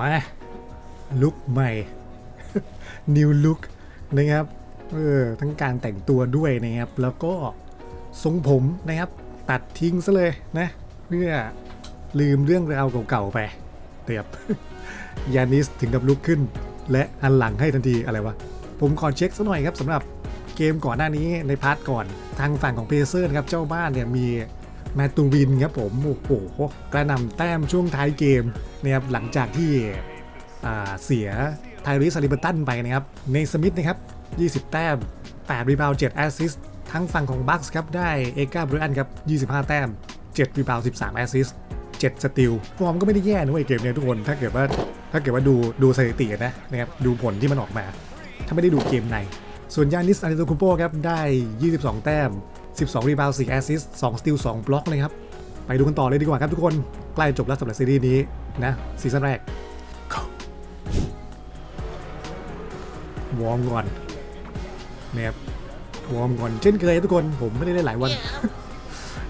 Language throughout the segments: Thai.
มา ลุกใหม่ นิวลุกนะครับเออทั้งการแต่งตัวด้วยนะครับ แล้วก็ทรงผมนะครับ ตัดทิ้งซะเลยนะ เพื่อลืมเรื่องราวเก่าๆไปเตียบยานิสถึงกับลุกขึ้น และอันหลังให้ทันทีอะไรวะ ผมขอเช็คสักหน่อยครับสำหรับเกมก่อนหน้านี้ในพาร์ทก่อนทางฝั่งของเพเซอร์นะครับ เจ้าบ้านเนี่ยมีแมตตูวินครับผม โอ้โหกระนำแต้มช่วงท้ายเกม นะครับหลังจากที่เสียไทริสซาลิเบอร์ตันไปนะครับในสมิธนะครับ 20 แต้ม 8 รีบาว 7 แอสซิสต์ทั้งฝั่งของบัคส์ครับ ได้เอกาบริอันครับ 25 แต้ม 7 รีบาว 13 แอสซิสต์7สติลฟอร์มก็ไม่ได้แย่นะเว้ยเกมเนี้ยทุกคน ถ้าเกิดว่าถ้าเกิดว่าดูดูสถิตินะนะครับดูผลที่มันออกมา ถ้าไม่ได้ดูเกมใน ส่วนยานิสอาริโตคุโปครับ ได้ 22 แต้ม 12 รีบาว 4 แอสซิสต์2สติล 2 บล็อกเลยครับ ไปดูกันต่อเลยดีกว่าครับทุกคน ใกล้จบแล้วสำหรับซีรีส์นี้ นะซีซั่นแรกวอร์มก่อนนะครับวอร์มก่อนเช่นเคยทุกคนผมไม่ได้เล่นหลายวัน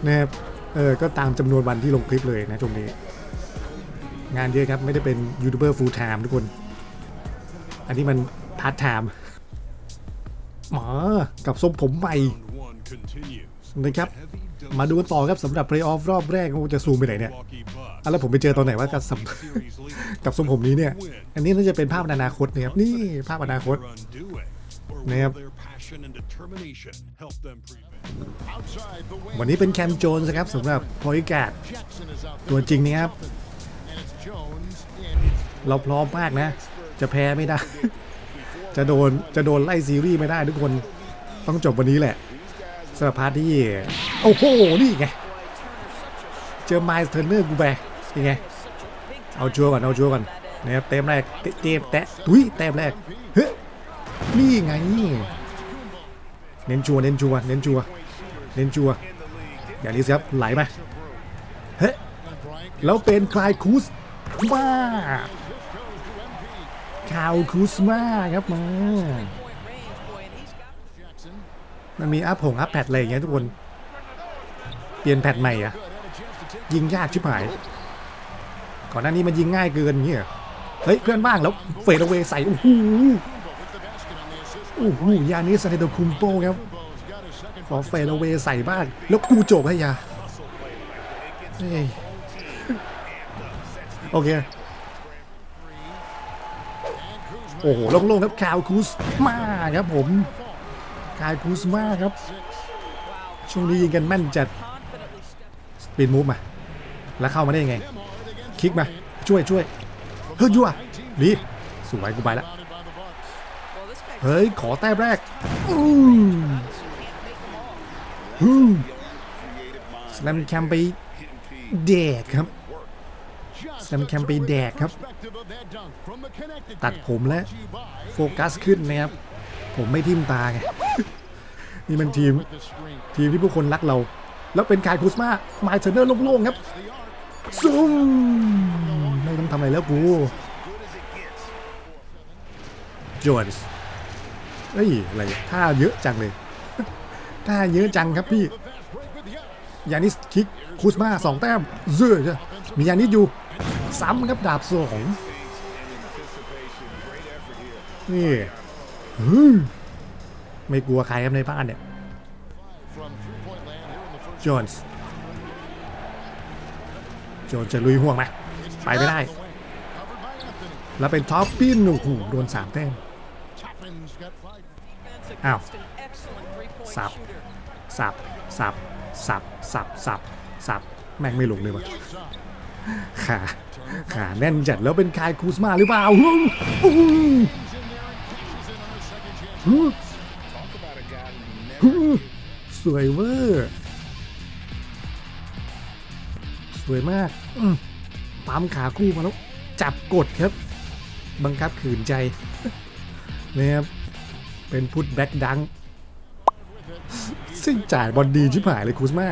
นะครับเออก็ตามจำนวนวันที่ลงคลิปเลยนะช่วงนี้ งานเยอะครับไม่ได้เป็นยูทูบเบอร์ฟูลไทม์ทุกคน อันนี้มันพาร์ทไทม์หมอกับทรงผมใหม่ Round one continues. นะครับ มาดูกันต่อครับสำหรับเพลย์ออฟรอบแรกโอ้จะซูมไปไหนเนี่ยอะแล้วผมไปเจอตอนไหนว่ากับสำ Series leader กับทรงผมนี้เนี่ย อันนี้น่าจะเป็นภาพอนาคตนะครับ นี่ภาพอนาคต or undo it, or Nè. will their passion and determination help them prevail? วันนี้เป็นแคมโจนส์ครับสำหรับพอยการ์ดตัวจริงนี่ครับ เราพร้อมมากนะ จะแพ้ไม่ได้ จะโดนจะโดนไล่ซีรีส์ไม่ได้ทุกคนต้องจบวันนี้แหละ สำหรับพาร์ทที่โอ้โห นี่ไง เจอไมล์เทอร์เนอร์กูไปยังไง เอาชัวร์ก่อน เอาชัวร์ก่อนนะครับเต็มแรกเตเจมแตะตุ้ยเต็มแรกเฮ้ยนี่ไงเน้นชัวร์เน้นชัวร์เน้นชัวร์เน้นชัวร์อย่างนี้สิครับไหลไปเฮ้ยแล้วเป็นคลายคูสมาคาวคูสมาครับมา มันมีอัพผงอัพแพดอะไรอย่างเงี้ยทุกคน เปลี่ยนแพดใหม่อะยิงยากชิบหาย ก่อนหน้านี้มันยิงง่ายเกินเงี้ยเฮ้ยเพื่อนบ้างแล้วเฟดเอาเวใส่โอ้โหโอ้โหยานิสเนโตคุมโปครับขอเฟดเอาเวใส่บ้างแล้วกูโจกให้ยาโอเคโอ้โหโล่งๆครับคาวคูสมาครับผม คาวคูสมาครับ ช่วงนี้ยิงกันแม่นจัดสปีดมูฟมา แล้วเข้ามาได้ยังไง คลิกมา ช่วยช่วยเฮ้ยยั่วดีสวยกูไปละเฮ้ย ขอแต้มแรกอืมอืมสแลมแคมไปแดกครับสแลมแคมไปแดกครับ ตัดผมและโฟกัสขึ้นนะครับ ผมไม่ทิ่มตาไง นี่มันทีมทีมที่ผู้คนรักเรา แล้วเป็นกายคูสมาไมเทอร์เนอร์โล่งๆครับซูมไม่ต้องทำอะไรแล้วกูจอร์สเอ้ยอะไรท่าเยอะจังเลยท่าเยอะจังครับพี่ยานิสคิกคูสมาสองแต้มเ zơ จ้ะมียานิสอยู่ ซ้ำครับดาบสองนี่ฮึ ไม่กลัวใครครับในบ้านเนี่ยจอห์นส์โจนส์จะลุยห่วงไหมไปไม่ได้ แล้วเป็นท็อปปิ้นโอ้โหโดนสามแต้มอ้าว สับ สับ สับ สับ สับ สับ สับ แม่งไม่ลงเลยวะขา ขาแน่นจัดแล้วเป็นคายคูสมาหรือเปล่าอื้ออื้ออื้อ สวยเวอร์ สวยมากปั๊มขาคู่มาแล้ว จับกดครับ บังคับขืนใจนะครับเป็นพุทแบ็กดังซึ่งจ่ายบอลดีชิบหายเลยคูสมา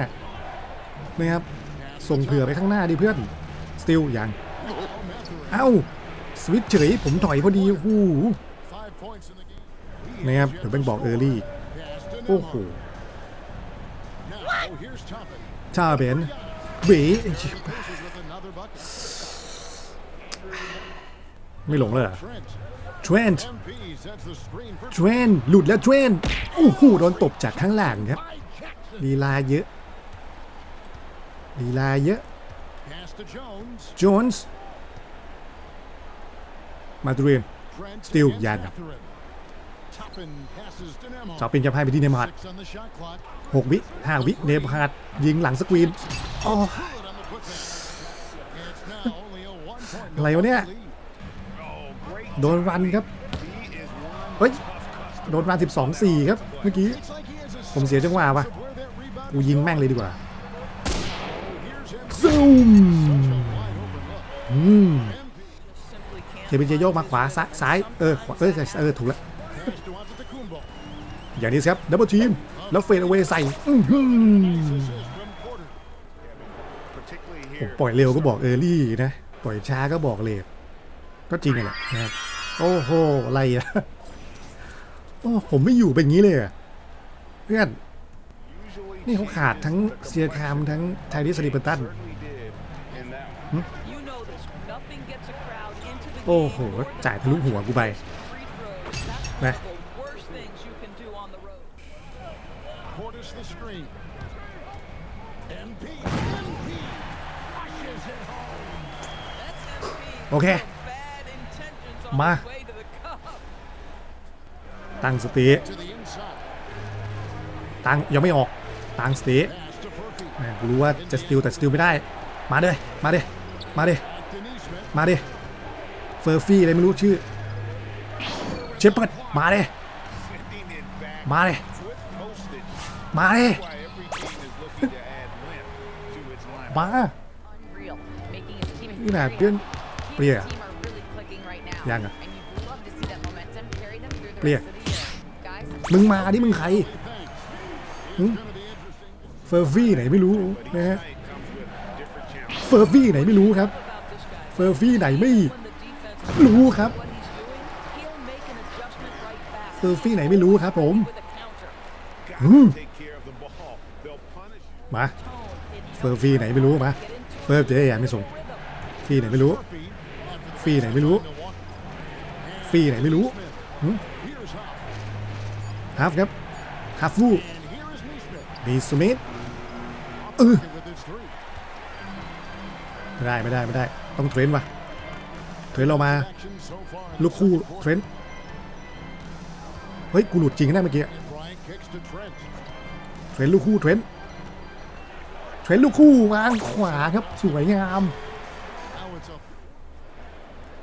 นะครับ ส่งเผื่อไปข้างหน้าดิเพื่อน สติลยังเอ้า สวิตช์เฉยผมถอยพอดีโอ้นะครับเดี๋ยวเป็นบอกเออร์ลี่ โอ้โห ชาเบนเบ๋ไม่หลงเลยเหรอ Trent. เทรนต์ MP sets the screen for เทรนต์หลุดแล้วเทรนต์โอ้โหโดนตบจากข้างหลังครับลีลาเยอะลีลาเยอะ Jones. โจนส์มาตรีน Trent Still against Jan. Catherine. Toppin passes to Nemhard. จอปินจะพายไปที่เนมาร์ หกวิห้าวิเนมฮาร์ดยิงหลังสกรีนอ๋ออะไรวะเนี่ย โดนรันครับ เฮ้ย โดนรันสิบสองสี่ครับ เมื่อกี้ ผมเสียจังหวะปะกูยิงแม่งเลยดีกว่าซูมอืมเทเบนเจโยกมาขวาซ้าย เออขวาเออเออถูกแล้ว อย่างนี้สิครับดับเบิลทีมแล้วเฟดเอาไว้ใส่อื้อหือ Assist from Porter. ผมปล่อยเร็วก็บอกเออร์ลี่นะ ปล่อยช้าก็บอกเลทก็จริงอะแหละนะครับโอ้โหอะไรอะโอ้ผมไม่อยู่เป็นงี้เลยอะเพื่อนนี่เขาขาดทั้งเซียคามทั้งไทดิสริปันตัน You know this. Nothing gets a crowd into the โอ้ game โห more จ่ายทะลุหัวกูไป free throws. That's นะ โอเค Bad intentions on มา his way to the cup. ตั้งสติ To the inside. ตั้งยังไม่ออก ตั้งสติ Pass to Furphy. แม่งกูรู้ว่าจะสติลแต่สติลไม่ได้ มาเลยมาเลยมาเลย Anthony Smith. มาเลยเฟอร์ฟี่อะไรไม่รู้ชื่อ เชฟเปิดมาเลยมาเลยมาเลยมา unreal, making his team Như là very Tuyên- happy. He Bria. and his team are really clicking right now. Giang à? And you'd love to see that momentum carry them through the Bria. rest of the year. Guys, มึงมาดิมึงใครหึเฟอร์ฟี่ไหนไม่รู้นะฮะเฟอร์ฟี่ไหนไม่รู้ครับ About this guy. เฟอร์ฟี่ไหนไม่ When the defense รู้ครับ what he's doing, he'll make an adjustment right back เฟอร์ฟี่ไหนไม่รู้ครับผม with a counter. อืม take care of the ball. They'll punish you. มา Tone. It เฟอร์ฟี่ไหนไม่รู้มาเฟอร์เจ๊อย่าไม่ส่งฟี่ไหนไม่รู้ ฟี่ไหนไม่รู้ ฟรีไหนไม่รู้ฮัฟครับฮัฟฟูมีสมิธ With his three. ไม่ได้ไม่ได้ไม่ได้ ต้องเทรนว่ะ เทรนเรามา ลูกคู่เทรนเฮ้ย กูหลุดจริงนะเมื่อกี้ เทรนลูกคู่เทรนเทรนลูกคู่วางขวาครับ สวยงาม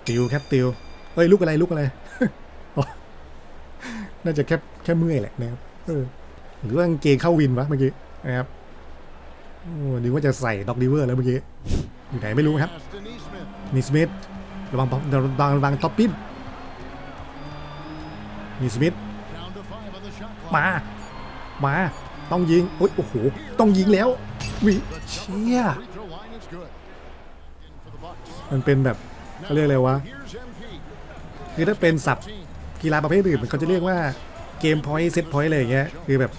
ติวแครับติวเฮ้ยลูกอะไรลูกอะไร น่าจะแค่แค่เมื่อยแหละนะครับเออหรือว่ากางเกงเข้าวินวะเมื่อกี้นะครับโอ้นึกว่าจะใส่ด็อกดิเวอร์แล้วเมื่อกี้อยู่ไหนไม่รู้ครับ pass to Neesmith. มีสมิธระวังระวังระวังท็อปปิ้นมีสมิธมา มา ต้องยิงโอ๊ยโอ้โห ต้องยิงแล้ววิเชี่ยมันเป็นแบบ เขาเรียกอะไรวะ คือถ้าเป็นศัพท์กีฬาประเภทอื่นมันเขาจะเรียกว่าเกมพอยต์เซตพอยต์อะไรอย่างเงี้ยคือแบบ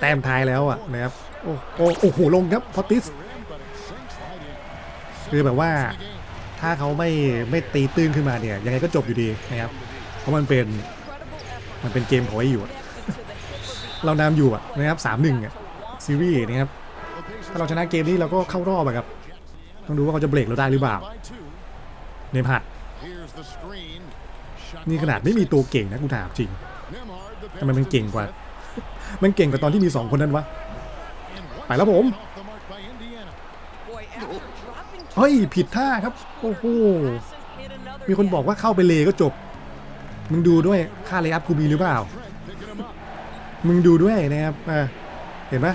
แต้มท้ายแล้วอะนะครับโอ้โอ้โอ้โหลงครับพอติสคือแบบว่าถ้าเขาไม่ไม่ตีตื้นขึ้นมาเนี่ยยังไงก็จบอยู่ดีนะครับเพราะมันเป็นมันเป็นเกมพอยต์อยู่เรานำอยู่อะนะครับสามหนึ่งอะซีรีส์นะครับถ้าเราชนะเกมนี้เราก็เข้ารอบอะครับต้องดูว่าเขาจะเบรกเราได้หรือเปล่า by two. เนมหัด Here's the screen. Shot นี่ขนาด clock ไม่มี six. ตัวเก่งนะกูถามจริง Nemhard, the ทำไมมัน pass to เก่งกว่า Neesmith. มันเก่งกว่าตอนที่มีสองคนนั้นวะ And one ไปแล้วผม off the mark by Indiana. boy after dropping to เฮ้ย ผิดท่าครับ โอ้โห hasn't hit another มีคน yet. บอกว่าเข้าไปเลก็จบ มึงดูด้วยค่าเลย์อัพกูมีหรือเปล่า Trent picking him up. มึงดูด้วยนะครับอ่าเห็นปะ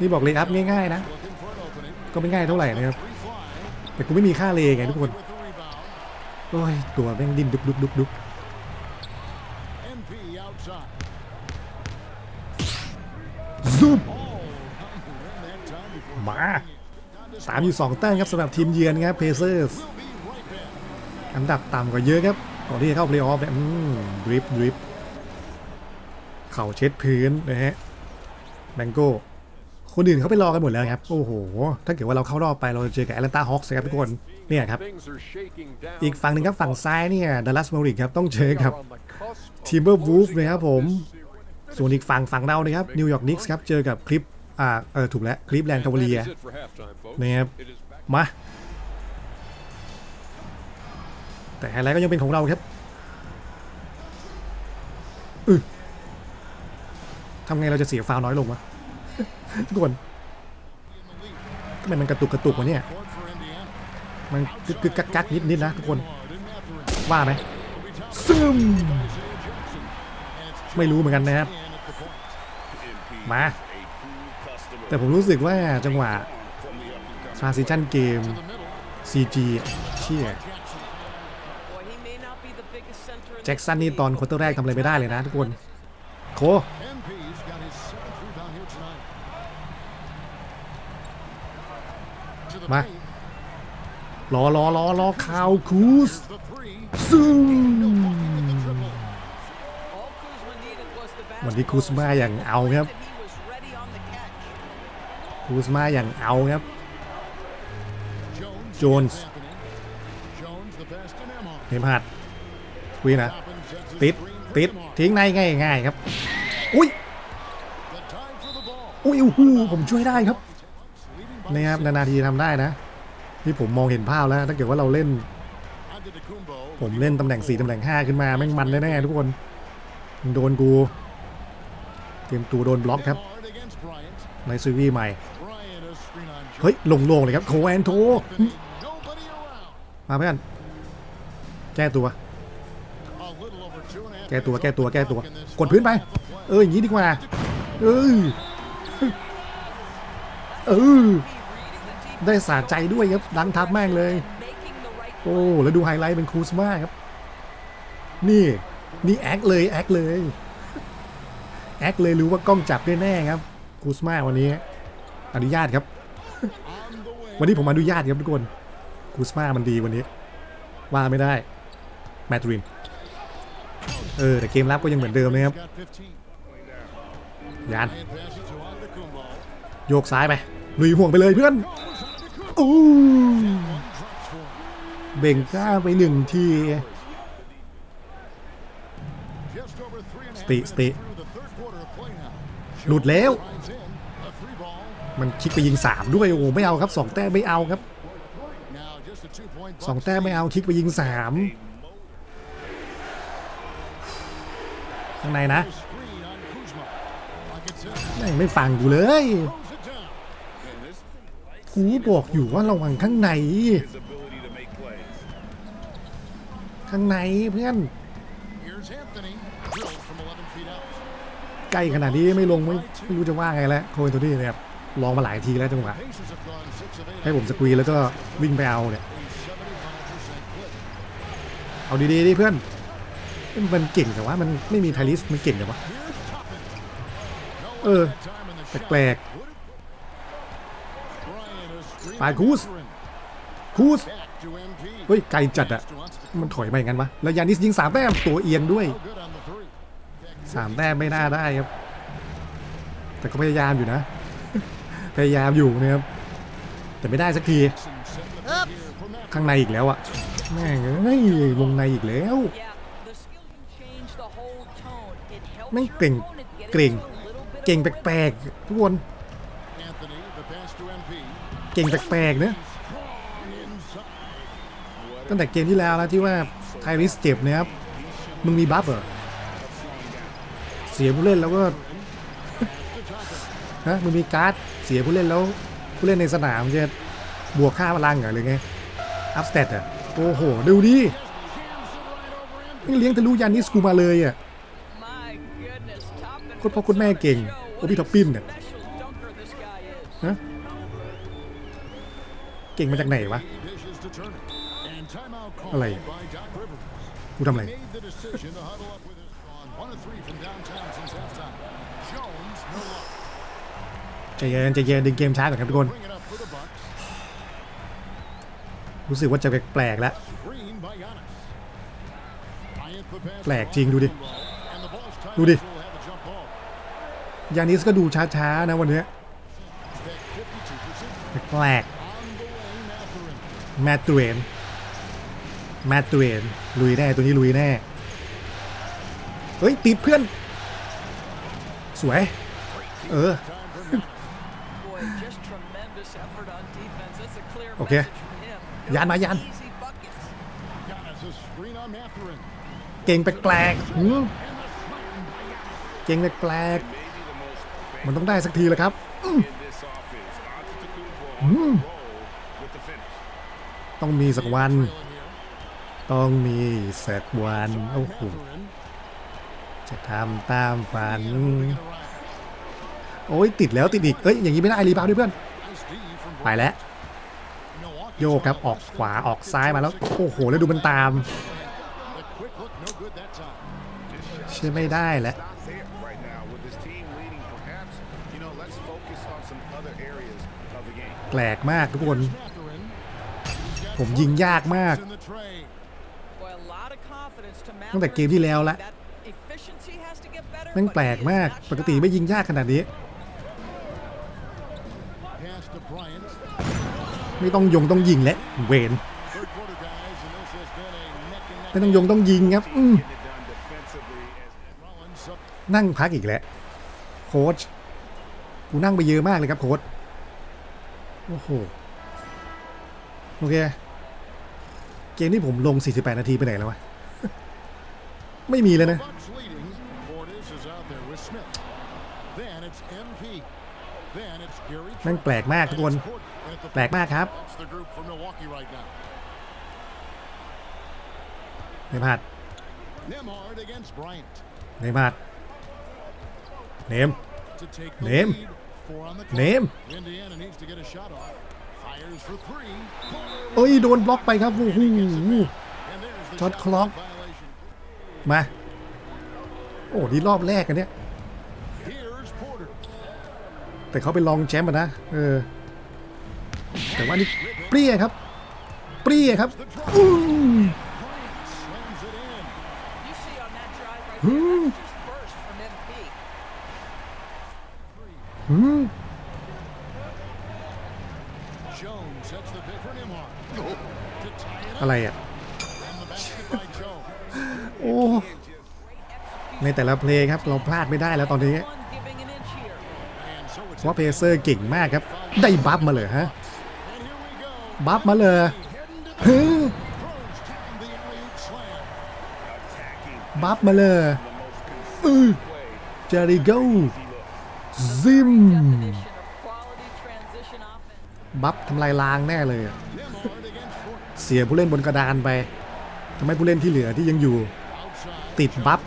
นี่บอกเลย์อัพง่ายๆนะ Looking for an opening. ก็ไม่ง่ายเท่าไหร่นะครับ Free fly. แต่กูไม่มีค่าเลย์ไงทุกคน With the rebound. โอ้ย ตัวแม่งดิ้นดุกดุกดุกดุก MP outside. ซุบ Oh, win that time before มาสามอยู่สองแต้มครับสำหรับทีมเยือนครับเพเซอร์ส we'll be right back. อันดับต่ำกว่าเยอะครับก่อนที่จะเข้าเพลย์ออฟเนี่ยอืมดริฟดริฟเข่าเช็ดพื้นนะฮะแบงโก้ คนอื่นเขาไปรอกันหมดแล้วครับ โอ้โห ถ้าเกิดว่าเราเข้ารอบไปเราจะเจอกับแอตแลนตาฮอคส์ครับทุกคน เนี่ยครับ อีกฝั่งหนึ่งครับฝั่งซ้ายเนี่ยดัลลัสมาริกครับต้องเจอกับทีมเบอร์วูฟ closing นะครับผม ส่วนอีกฝั่งฝั่งเรานะครับนิวยอร์กนิกส์ครับเจอกับคลิปอ่าเออถูกแล้วคลิปแลนด์คาวเลียนะครับมา แต่ไฮไลท์ก็ยังเป็นของเราครับอือทำไงเราจะเสียฟาวล์น้อยลงวะ ทุกคนทำไมมันกระตุกกระตุกวะเนี่ย Court for Indiana. มันกึกกึกกักกักนิดนิดๆนะทุกคน Hard in Matherin. ว่าไหมซึม Isaiah Jackson. And it's ไม่รู้เหมือนกันนะครับ Jan at the point. มา แต่ผมรู้สึกว่าจังหวะ transition เกม The middle. CG อะเชี่ย Jackson. Boy, he may not be the biggest center in แจ็คสันนี่ตอนควอเตอร์แรกทำอะไรไม่ได้เลยนะทุกคน โค To the Ma. paint. รอรอรอรอคาวคูส Here's the three. ซึม All Kuzma needed was the วันนี้คูสมาอย่างเอาครับ that he was ready on the catch. คูสมาอย่างเอาครับ Jones. Jones. against Anthony. Jones the best in Emma. เนมหัดคุยนะ Toppin sets his ติด screen for ติด DeMar. ทิ้งในง่ายง่ายๆครับ อุ้ย The time for the ball. อุ้ยอู้หูผมช่วยได้ครับ Leading by นะครับนานาทีทำได้นะนี่ผมมองเห็นภาพแล้วถ้าเกิดว่าเราเล่น ผมเล่นตำแหน่ง4ตำแหน่ง5ขึ้นมาแม่งมันแน่ๆทุกคนโดนกูเตรียมตัวโดนบล็อกครับ ในซีรีส์ใหม่ เฮ้ยลงโลงเลยครับโคแอนโทมาเพื่อนแก้ตัว แก้ตัวแก้ตัวแก้ตัว กดพื้นไป เอออย่างนี้ดีกว่า เออเออ ได้สาใจด้วยครับดังทับแม่งเลย โอ้แล้วดูไฮไลท์เป็นคูสมาครับ นี่นี่แอคเลยแอคเลยแอคเลยรู้ว่ากล้องจับแน่ๆครับคูสมาวันนี้ อนุญาตครับ วันนี้ผมอนุญาตครับทุกคนคูสมามันดีวันนี้ ว่าไม่ได้แมตรินเออแต่เกมรับก็ยังเหมือนเดิมนะครับยานโยกซ้ายไปลุยห่วงไปเลยเพื่อน อู้เบ่งกล้าไปหนึ่งทีสติสติหลุดแล้ว มันคิดไปยิง 3 ด้วย โอ้ไม่เอาครับ 2 แต้มไม่เอาครับ 2 แต้มไม่เอาคิดไปยิง 3 ข้างในนะ ไม่ฟังกูเลย กูบอกอยู่ว่าระวังข้างใน his ability to make plays. ข้างในเพื่อน Here's Anthony. Drilled from 11 feet out. ใกล้ขนาดนี้ไม่ลงไม่ไม่รู้จะว่าไงแล้วโคเอนโทนี่เนี่ยครับลองมาหลายทีแล้วจังหวะ Pacers have gone 6 of 8. ให้ผมสกรีนแล้วก็วิ่งไปเอาเนี่ย A 75% clip. เอาดีๆดิเพื่อนเอ้ยมันเก่งแต่ว่ามันไม่มีไทลิสมันเก่งแต่ว่า Here's Toppin. No เออ one had time in the shot. แปลก Would ไปคูสคูสเฮ้ยไกลจัดอะมันถอยไปงั้นวะแล้วยานิสยิงสามแต้มตัวเอียงด้วยสามแต้มไม่น่าได้ครับ แต่ก็พยายามอยู่นะ พยายามอยู่นะครับแต่ไม่ได้สักทีข้างในอีกแล้วอะแม่งเอ้ยวงในอีกแล้วไม่เก่งเก่ง เก่งแปลกๆทุกคน Anthony, the pass to MP. เก่งแปลกๆเนะตั้งแต่เกมที่แล้วแล้วที่ว่าไทริสเจ็บนะครับ มึงมีบัฟเหรอ เสียผู้เล่นแล้วก็ฮะมึงมีการ์ดเสียผู้เล่นแล้ว ผู้เล่นในสนามจะบวกค่าพลังเหรอหรือไง อัพสเตตอะ โอ้โห ดูดินี่เลี้ยงทะลุยานิสกูมาเลยอะคตรพ่อคตรแม่เก่ง โอ what พี่ a ท็อปปิ้นเนี่ย เก่งมาจากไหนวะ อะไร กูทำอะไร ใจเย็นใจเย็นดึงเกมช้าก่อนครับทุกคน รู้สึกว่าจะแปลกแล้ว แปลกจริงดูดิ ดูดิ ยานิสก็ดูช้าๆนะวันนี้ แปลก แมตตเวนแมตตเวนลุยแน่ตัวนี้ลุยแน่ เฮ้ยติดเพื่อน สวย เออ Boy, just tremendous effort on defense. That's a clear Okay. message from him. Yan, ma, yan. Easy buckets. Giannis a screen on Mathurin. เก่งแปลกๆหืมเก่งแปลก Maybe the most ๆมันต้องได้สักทีแล้วครับ in this ต้องมีสักวัน ต้องมีสักวันโอ้โหจะทำตามฝัน โอ้ยติดแล้วติดอีก เอ้ยอย่างนี้ไม่ได้รีบาวด้วยเพื่อน ไปแล้ว โยกครับออกขวาออกซ้ายมาแล้ว โอ้โห แล้วดูมันตาม ใช่ไม่ได้แล้วแปลกมากทุกคน ผมยิงยากมาก ตั้งแต่เกมที่แล้วละนั่งแปลกมากปกติไม่ยิงยากขนาดนี้ ไม่ต้องยงต้องยิงและเวนไม่ต้องยงต้องยิงครับนั่งพักอีกแล้วโค้ชกูนั่งไปเยอะมากเลยครับโค้ชโอ้โหโอเค เกมที่ผมลง 48 นาทีไปไหนแล้ววะ ไม่มีเลยนะ Bucks leading. Portis is out there with Smith. Then it's MP. Then it's Gary แม่ง Trent. แปลกมากทุกคน And it's Portis at the แปลกมากครับ That's the group from Milwaukee right now. ไม่พลาด Nemhard against Bryant ไม่พลาดเนม to take the Name. lead. Four เอ้ย โดนบล็อกไปครับโอ้โหช็อตคล็อก มา โอ้ดีรอบแรกกันเนี่ย แต่เขาไปลองแชมป์นะ เออ แต่ว่านี่เปรี้ยครับ เปรี้ยครับอู้อืมอืม อะไรอะ โอ้ ในแต่ละเพลงครับ เราพลาดไม่ได้แล้วตอนนี้ว่าเพเซอร์เก่งมากครับ ได้บัฟมาเลยฮะ บัฟมาเลยบัฟมาเลยเจอริโกซิม บัฟทำลายลางแน่เลยอะ เสียผู้เล่นบนกระดานไปทำให้ผู้เล่นที่เหลือที่ยังอยู่ ติดบัฟ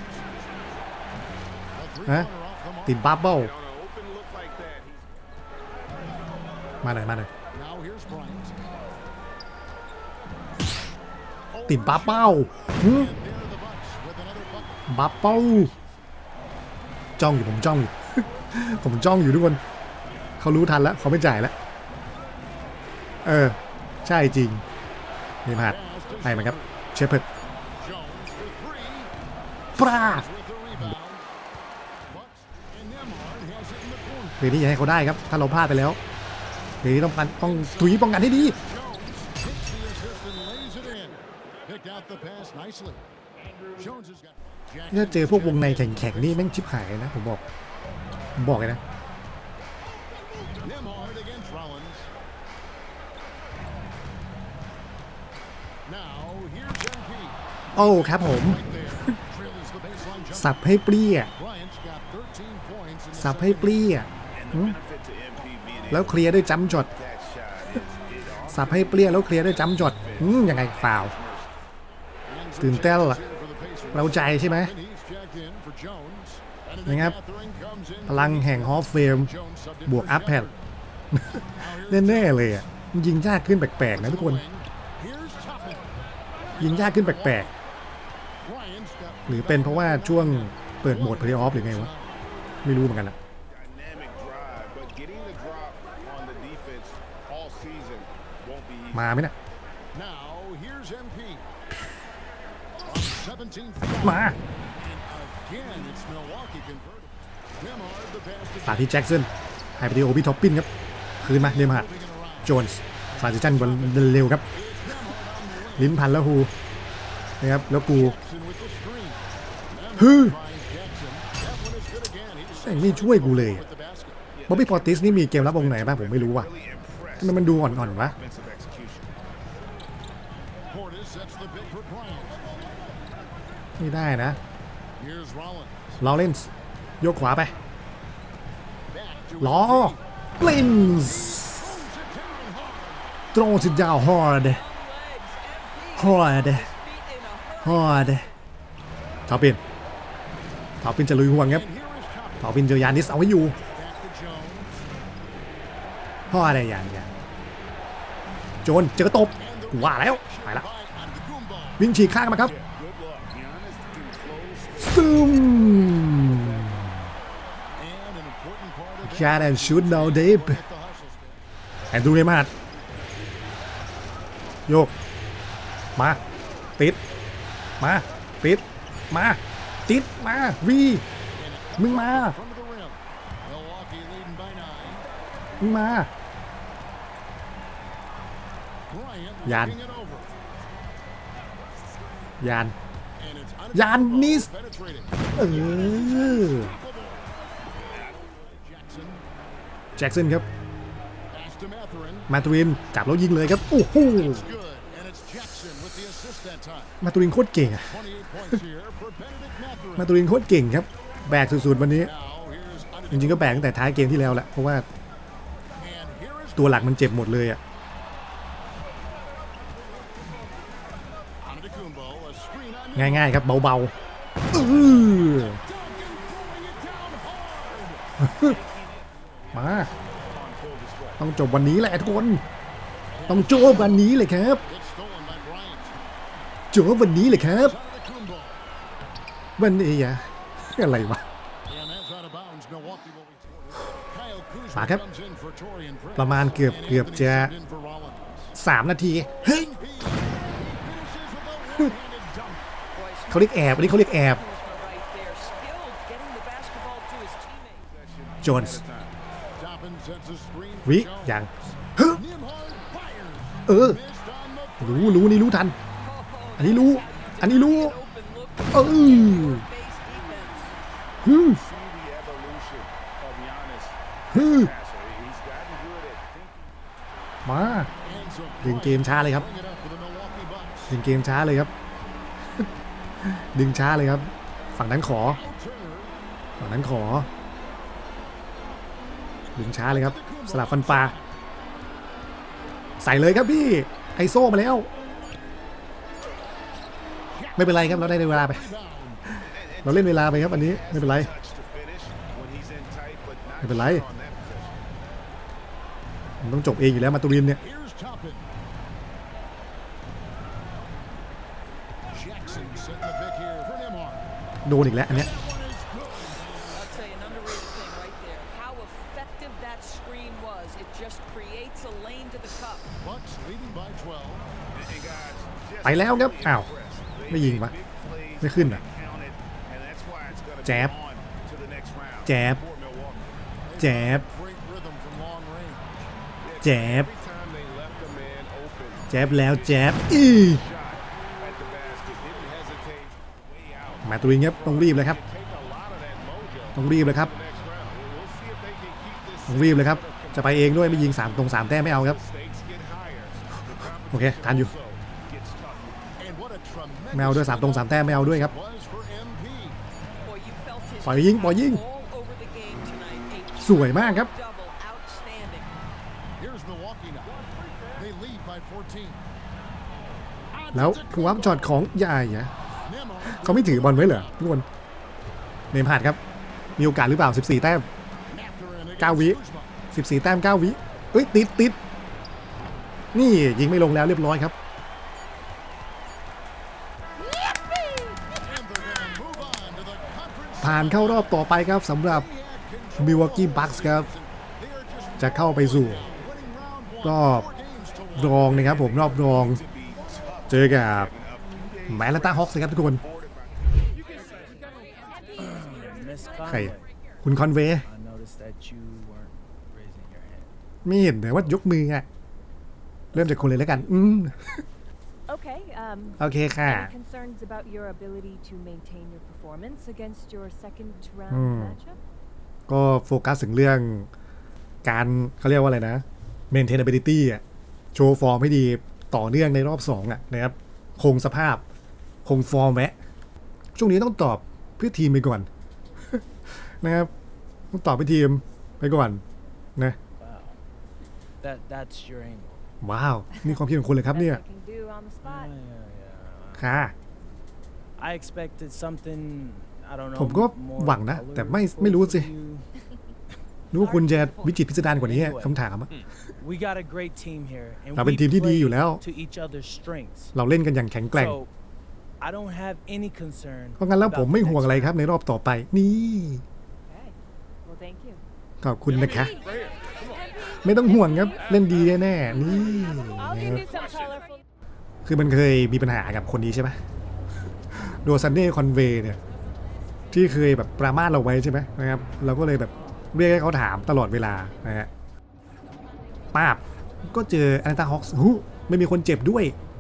A Huh? three-pointer off the mark. ติดบัฟเบิลมาหน่อยมาหน่อยติดบัฟเป้าบัฟเป้าจ้องอยู่ผมจ้องอยู่ผมจ้องอยู่ทุกคน เขารู้ทันแล้วเขาไม่จ่ายแล้ว เออ ใช่จริง ไม่ดให้มันครับ เชฟเพิร์ปลาเรนี้อย่าให้เขาได้ครับ ถ้าเราพลาดไปแล้วเรนี้ต้องต้องถุยป้องกันให้ดีถ้าเจอพวกวงในแข็งๆนี่แม่งชิบหายนะ ผมบอก ผมบอกเลยนะ โอ้ครับผม Right there. Trails the baseline jump. สับให้เปรี้ย Bryant's got 13 points in the สับให้ second เปรี้ย and the benefit to MP being แล้วเคลียร์ด้วยจัมป์ช็อต that shot is, is สับให้เปรี้ยแล้วเคลียร์ด้วยจัมป์ช็อตอืมยังไงฟาว Ends the ตื่นเต้น chances ล่ะ here for the Pacers. เราใจใช่ไหม And he's jacked in for Jones. And an นะครับ Catherine comes in พลังแห่งฮอฟเฟม Jones subbed in บวก for อัพแพด Shepard. แน่ๆเลยอะมันยิงยากขึ้นแปลกๆนะทุกคน Here's Toppin. ยิงยากขึ้นแปลกๆ หรือเป็นเพราะว่าช่วงเปิดโหมดเพลย์ออฟหรือไงวะ ไม่รู้เหมือนกันอะมาไหมนะมาฝาที่แจ็กสันไฮไปที่โอบิท็อปปินครับ คืนมาเดมาร์โจนส์สาธิตจันบอลเร็วครับ ลิ้นพันและวฮูนะครับแล้วกูฮึแต่นี่ช่วยกูเลยบ๊อบบี้พอติสนี่มีเกมรับองไหนบ้างผมไม่รู้ว่ะทำไมมันดูอ่อนๆวะไม่ได้นะลอเรนส์โยกขวาไปล้อกลินส์ throwing it down hard ปปินทอปปินจะลุยห่วงครับ And here is Toppin. ทอปปินเจอยานิสเอาไว้อยู่ Back to Jones. พ่ออะไรอย่างอย่างโจนเจอกระตบกูว่าแล้วไปละ By Antetokounmpo. วิ่งฉีกข้างมาครับ Good luck. Giannis can close ซึม And an important part of that Shot and shoot now deep at the hustle stick. แอนดูเรมาดโยก มา ติด มา ติด มา ติด มา วี มึงมา มึงมา ยาน ยาน ยานนิสเออแจ็กสันครับแมาตวินจับแล้วยิงเลยครับ โอ้โห มาตูรินโคตรเก่งอะ28 points here for Benedict Matherin. มาตูรินโคตรเก่งครับ แบกสุดๆวันนี้ Now here's จริงๆก็แบกตั้งแต่ท้ายเกมที่แล้วแหละเพราะว่า And here is ตัวหลักมันเจ็บหมดเลยอะ Antetokounmpo. A screen on ง่ายๆครับเบาๆเออมา ต้องจบวันนี้แหละทุกคน ต้องจบวันนี้เลยครับ จ๋วันนี้เลยครับวันเอยะอะไรวะมาครับ ประมาณเกือบเกือบจะสามนาที เฮ้ยเขาเรียกแอบอันนี้เขาเรียกแอบจอห์นส์วิยังเออ รู้รู้นี่รู้ทัน อันนี้รู้ อันนี้รู้ Open look, เออ base defense. ฮึม see the evolution of Giannis ฮึม passer. He's gotten good at thinking. มา And so ดึงเกมช้าเลยครับ bring it up for the Milwaukee Bucks. ดึงเกมช้าเลยครับ ดึงช้าเลยครับ ฝั่งนั้นขอ Turner ฝั่งนั้นขอ ดึงช้าเลยครับ สลับฟันปลาใส่เลยครับพี่ ไอโซ่มาแล้ว ไม่เป็นไรครับเราได้เวลาไป เราเล่นเวลาไปครับอันนี้ไม่เป็นไร Touch to finish when he's in tight, but not ไม่เป็นไร sure on that possession. ผมต้องจบเองอยู่แล้วมาตูรินเนี่ย Here's Toppin. Jackson setting the pick here for Nembhard. โดนอีกแล้วอันเนี้ย One is good. I'll tell you an underrated thing right there. How effective that screen was. It just creates a lane to the cup. Bucks leading by 12. And, and guys, just ไปแล้วครับอ้าว impressed. They ไม่ยิงปะไม่ขึ้นอะแจ๊บแจ๊บแจ๊บแจ๊บแจ๊บแล้วแจ๊บอีมาตุวิงครับต้องรีบเลยครับต้องรีบเลยครับต้องรีบเลยครับ จะไปเองด้วยไม่ยิง3ตรง3แต้มไม่เอาครับ โอเคทันอยู่ ไม่เอาด้วย3ตรง3แต้มไม่เอาด้วยครับปล่อยยิงปล่อยยิง สวยมากครับ แล้วผู้วับช็อตของยายอะเขาไม่ถือบอลไว้เหรอทุกคนเนมพาดครับ มีโอกาสหรือเปล่า 14 แต้ม Matherin against เก้าวิ 14 แต้ม 9 วิเอ้ย ติดติดนี่ยิงไม่ลงแล้วเรียบร้อยครับานเข้ารอบต่อไปครับสำหรับ Milwaukee Bucks ครับ จะเข้าไปสู่รอบรองนะครับผมรอบรอง เจอกับแมน t ต a าฮอคส์ครับทุกคนใครคุณคอนเวย์ไม่เห็นเลยว่ายกมืออะเริ่มจากคนเลยแล้วกัน อืม Okay, um, โอเคค่ะ any concerns about your ability to maintain your performance against your second round Hmm. matchup? ก็โฟกัสถึงเรื่องการเขาเรียกว่าอะไรนะ maintainability อะโชว์ฟอร์มให้ดีต่อเนื่องในรอบสองอะนะครับ คงสภาพ คงฟอร์มแวะ ช่วงนี้ต้องตอบเพื่อทีมไปก่อน นะครับ ต้องตอบเพื่อทีมไปก่อนนะ Wow. That that's your angle. ว้าว นี่ความคิดของคุณเลยครับ Best เนี่ย I can do on the Yeah, spot. yeah, yeah. ค่ะ I expected something. I don't know. ผมก็ more หวังนะแต่ไม่ไม่รู้สิ colorful from you. นึกว่าคุณจะวิจิตรพิสดารกว่านี้อะคำถามอะ We got a great team here, and เราเป็น we ทีมที่ดี play อยู่แล้ว to each other's strengths. เราเล่นกันอย่างแข็งแกร่ง So I don't have any concern. เพราะงั้นแล้วผม about ไม่ the ห่วง next อะไรครับ round. ในรอบต่อไป นี่ Okay. Well, thank you. ขอบคุณนะคะ ไม่ต้องห่วงครับ เล่นดีแน่ๆนี่คือมันเคยมีปัญหากับคนนี้ใช่ไหมโดซันเน่คอนเวย์เนี่ย ที่เคยแบบประมาทเราไว้ใช่ไหมนะครับ เราก็เลยแบบเรียกให้เขาถามตลอดเวลานะฮะป้าบก็เจออนาตาฮอกส์ไม่มีคนเจ็บด้วย